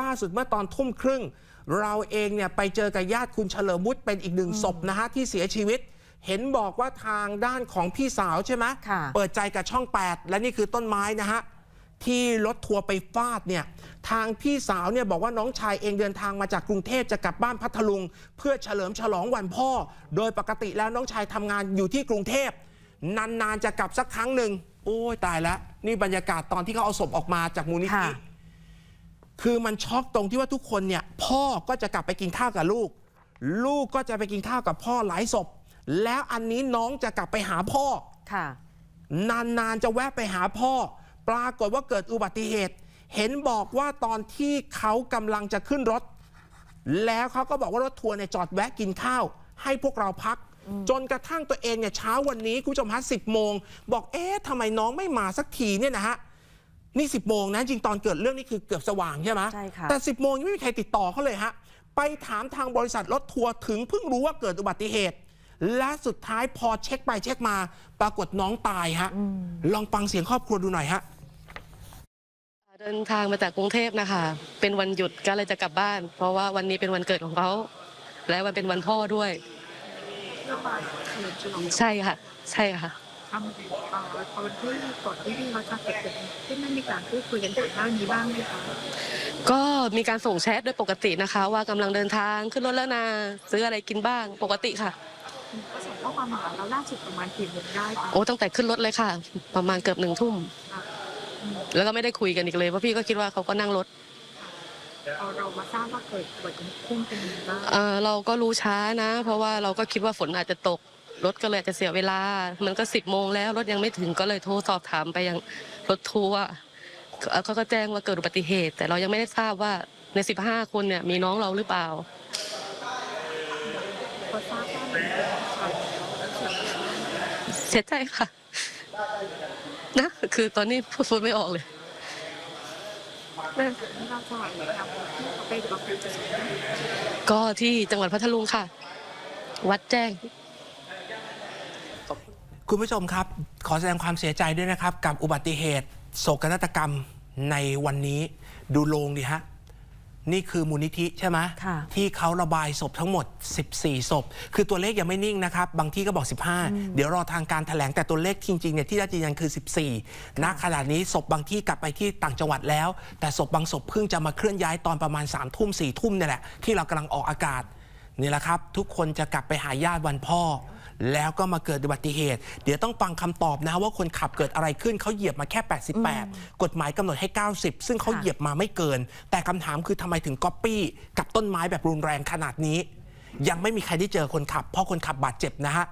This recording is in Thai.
ล่าสุดเมื่อตอนทุ่มครึ่ง เราเองเนี่ยไปเจอกับญาติคุณเฉลิมวุฒิเป็นอีกหนึ่งศพนะฮะที่เสียชีวิต เห็นบอกว่าทางด้านของพี่สาวใช่ไหมค่ะเปิดใจกับช่อง 8 และนี่คือต้นไม้นะฮะ ที่รถทัวร์ไปฟาดเนี่ยทางพี่สาวเนี่ยบอกว่าน้องชายเองเดินทางมาจากกรุงเทพจะกลับบ้านพัทลุง เพื่อเฉลิมฉลองวันพ่อ โดยปกติแล้วน้องชายทำงานอยู่ที่กรุงเทพนานๆจะกลับสักครั้งหนึ่งโอ้ยตายแล้วนี่บรรยากาศตอนที่เขาเอาศพออกมาจากมูลนิธิ ค่ะคือมันช็อกตรงที่ว่าทุกคนเนี่ยพ่อก็จะกลับไปกินข้าวกับลูก ลูกก็จะไปกินข้าวกับพ่อหลายศพ แล้วอันนี้น้องจะกลับไปหาพ่อ ค่ะ นาน ๆ จะแวะไปหาพ่อ ปรากฏว่าเกิดอุบัติเหตุ เห็นบอกว่าตอนที่เขากำลังจะขึ้นรถ แล้วเขาก็บอกว่ารถทัวร์เนี่ยจอดแวะกินข้าว ให้พวกเราพัก จนกระทั่งตัวเองเนี่ยเช้าวันนี้คุณผู้ชมฮะสิบโมง บอกเอ๊ะทำไมน้องไม่มาสักทีเนี่ยนะฮะ นี่สิบโมงนะจริงตอนเกิดเรื่องนี่คือเกือบสว่างใช่ไหมใช่ค่ะ แต่สิบโมงยังไม่มีใครติดต่อเขาเลยฮะ ไปถามทางบริษัทรถทัวร์ถึงเพิ่งรู้ว่าเกิดอุบัติเหตุ และสุดท้ายพอเช็คไปเช็คมา ปรากฏน้องตายฮะ ลองฟังเสียงครอบครัวดูหน่อยฮะ เดินทางมาจากกรุงเทพนะคะ เป็นวันหยุดก็เลยจะกลับบ้าน เพราะว่าวันนี้เป็นวันเกิดของเขา และวันเป็นวันพ่อด้วย ใช่ค่ะ ใช่ค่ะทำเอ่อตอนที่ก่อนที่พี่เขาจะเกิดเหตุที่ไม่มีการพูดคุยกันก่อนหน้านี้บ้างไหมคะก็มีการส่งแชทโดยปกตินะคะ ว่ากำลังเดินทางขึ้นรถแล้วนะซื้ออะไรกินบ้างปกติค่ะก็ส่งข้อความมาหาเราล่าสุดประมาณกี่โมงได้คะโอ้ตั้งแต่ขึ้นรถเลยค่ะ ประมาณเกือบหนึ่งทุ่ม แล้วก็ไม่ได้คุยกันอีกเลยเพราะพี่ก็คิดว่าเขาก็นั่งรถพอเรามาทราบว่าเกิดอุบัติเหตุขึ้นเป็นยังไงบ้างเอ่อเราก็รู้ช้านะ เพราะว่าเราก็คิดว่าฝนอาจจะตก รถก็เลยจะเสียเวลา มันก็สิบโมงแล้วรถยังไม่ถึงก็เลยโทรสอบถามไปยังรถทัวร์เขาก็แจ้งว่าเกิดอุบัติเหตุ แต่เรายังไม่ได้ทราบว่าในสิบห้าคนเนี่ยมีน้องเราหรือเปล่าพอทราบว่ามันเป็นข่าวแล้วเสียใจใจค่ะนะคือตอนนี้พูดไม่ออกเลยก็ที่จังหวัดพัทลุงค่ะ วัดแจ้ง คุณผู้ชมครับ ขอแสดงความเสียใจด้วยนะครับ กับอุบัติเหตุ โศกนาฏกรรมในวันนี้ ดูโลงดิฮะ นี่คือมูลนิธิใช่ไหมค่ะที่เขาระบายศพทั้งหมด 14 ศพ คือตัวเลขยังไม่นิ่งนะครับ บางที่ก็บอก 15 เดี๋ยวรอทางการแถลงแต่ตัวเลขจริงๆเนี่ยที่ได้ยืนยันคือ 14ณขณะนี้ศพบางที่กลับไปที่ต่างจังหวัดแล้ว แต่ศพบางศพเพิ่งจะมาเคลื่อนย้ายตอนประมาณ3ามทุ่มสี่ทุ่มเนี่ยแหละที่เรากำลังออกอากาศ นี่แหละครับ ทุกคนจะกลับไปหาญาติวันพ่อ แล้วก็มาเกิดอุบัติเหตุ เดี๋ยวต้องฟังคำตอบนะว่าคนขับเกิดอะไรขึ้นเขาเหยียบมาแค่ 88 กฎหมายกำหนดให้ 90 ซึ่งเขาค่ะเหยียบมาไม่เกิน แต่คำถามคือทำไมถึงก๊อปปี้กับต้นไม้แบบรุนแรงขนาดนี้ ยังไม่มีใครได้เจอคนขับ เพราะคนขับบาดเจ็บนะฮะ